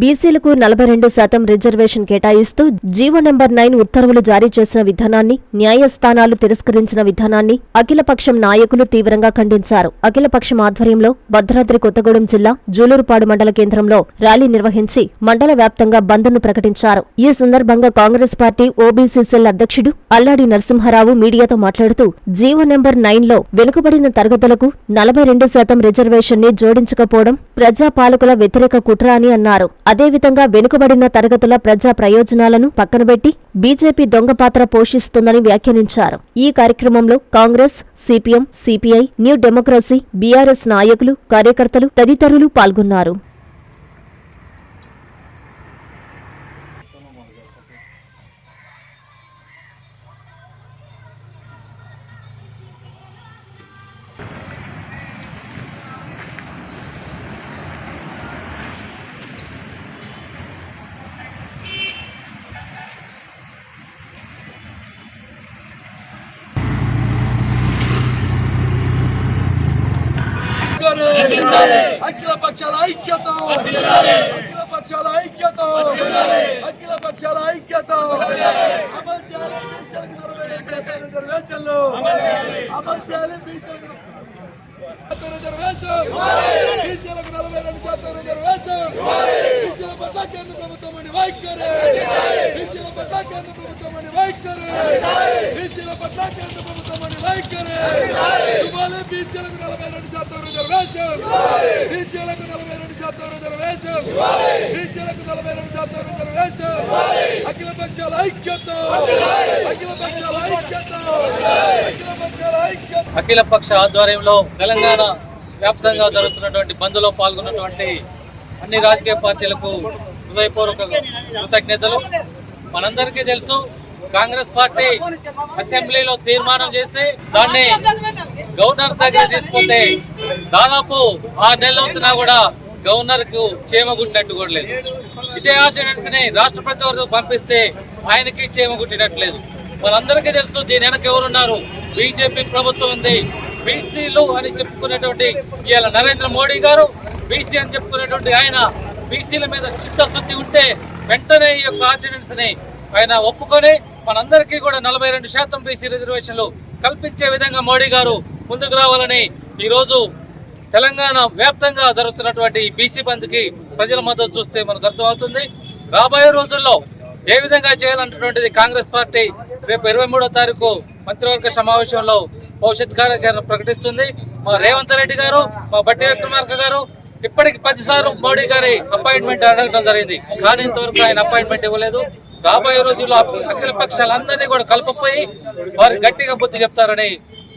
బీసీలకు నలభై రెండు శాతం రిజర్వేషన్ కేటాయిస్తూ జీవో నెంబర్ నైన్ ఉత్తర్వులు జారీ చేసిన విధానాన్ని న్యాయస్థానాలు తిరస్కరించిన విధానాన్ని అఖిలపక్షం నాయకులు తీవ్రంగా ఖండించారు. అఖిలపక్షం ఆధ్వర్యంలో భద్రాద్రి కొత్తగూడెం జిల్లా జూలూరుపాడు మండల కేంద్రంలో ర్యాలీ నిర్వహించి మండల వ్యాప్తంగా బంద్ను ప్రకటించారు. ఈ సందర్భంగా కాంగ్రెస్ పార్టీ ఓబీసీ సెల్ అధ్యక్షుడు అల్లాడి నరసింహారావు మీడియాతో మాట్లాడుతూ జీవో నెంబర్ నైన్లో వెనుకబడిన తరగతులకు నలభై రెండు శాతం రిజర్వేషన్ని జోడించకపోవడం ప్రజాపాలకుల వ్యతిరేక కుట్ర అని అన్నారు. అదేవిధంగా వెనుకబడిన తరగతుల ప్రజా ప్రయోజనాలను పక్కనబెట్టి బీజేపీ దొంగ పాత్ర పోషిస్తుందని వ్యాఖ్యానించారు. ఈ కార్యక్రమంలో Congress CPM CPI new democracy BRS నాయకులు కార్యకర్తలు తదితరులు పాల్గొన్నారు. అఖిల పక్షాల ఐక్యత. అఖిల పక్షాల ఐక్యత. అఖిల పక్షాల ఐక్యత. అమలు చేయాలి బీసీలకు నలభై రెండు శాతం రిజర్వేషన్లు. అమలు చేయాలి బీసీలకు రిజర్వేషన్. బీసీలకు నలభై రెండు శాతం రిజర్వేషన్. బీసీల పట్ల కేంద్ర ప్రభుత్వం అని వైఖరి. బీసీల పట్ల కేంద్ర ప్రభుత్వం అని వైఖరి. బీసీల పట్ల కేంద్ర ప్రభుత్వం బీసీలకు నలభై రెండు శాతం రిజర్వేషన్ బీసీలకు నలభై రెండు శాతం రిజర్వేషన్ బీసీలకు నలభై రెండు శాతం రిజర్వేషన్ అఖిల పక్షాల ఐక్యత అఖిల పక్షాల ఐక్యత అఖిల పక్షాల ఐక్యత అఖిల పక్ష ఆధ్వర్యంలో తెలంగాణ వ్యాప్తంగా జరుగుతున్నటువంటి బంద్లో పాల్గొన్నటువంటి అన్ని రాజకీయ పార్టీలకు హృదయపూర్వక కృతజ్ఞతలు. మనందరికీ తెలుసు కాంగ్రెస్ పార్టీ అసెంబ్లీలో తీర్మానం చేసి దాన్ని గవర్నర్ దగ్గర తీసుకుంటే దాదాపు ఆరు నెలలు వచ్చినా కూడా గవర్నర్కు చేమగుట్టినట్టు కూడా లేదు. ఇదే ఆర్డినెన్స్ని రాష్ట్రపతి వరకు పంపిస్తే ఆయనకి చేమగుట్టినట్టు లేదు మనందరికీ తెలుసు దీని వెనక ఎవరున్నారు? బీజేపీ ప్రభుత్వం ఉంది. బీసీలు అని చెప్పుకునేటువంటి ఇవాళ నరేంద్ర మోడీ గారు బీసీ అని చెప్పుకునేటువంటి ఆయన బీసీల మీద చిత్తశుద్ధి ఉంటే వెంటనే ఈ యొక్క ఆర్డినెన్స్ని ఆయన ఒప్పుకొని మనందరికీ కూడా నలభై రెండు శాతం బీసీ రిజర్వేషన్లు కల్పించే విధంగా మోడీ గారు ముందుకు రావాలని ఈరోజు తెలంగాణ వ్యాప్తంగా జరుగుతున్నటువంటి బీసీ బంద్కి ప్రజల మద్దతు చూస్తే మనకు అర్థమవుతుంది. రాబోయే రోజుల్లో ఏ విధంగా చేయాలన్నటువంటిది కాంగ్రెస్ పార్టీ రేపు ఇరవై మూడో తారీఖు మంత్రివర్గ సమావేశంలో భవిష్యత్ కార్యాచరణ ప్రకటిస్తుంది. మా రేవంత్ రెడ్డి గారు మా బట్టి విక్రమార్క గారు ఇప్పటికి పదిసార్లు మోడీ గారి అపాయింట్మెంట్ అడగడం జరిగింది. కానీ ఇంతవరకు ఆయన అపాయింట్మెంట్ ఇవ్వలేదు. రాబోయే రోజుల్లో అఖిల పక్షాలందరినీ కూడా కలపపోయి వారు గట్టిగా బుద్ధి చెప్తారని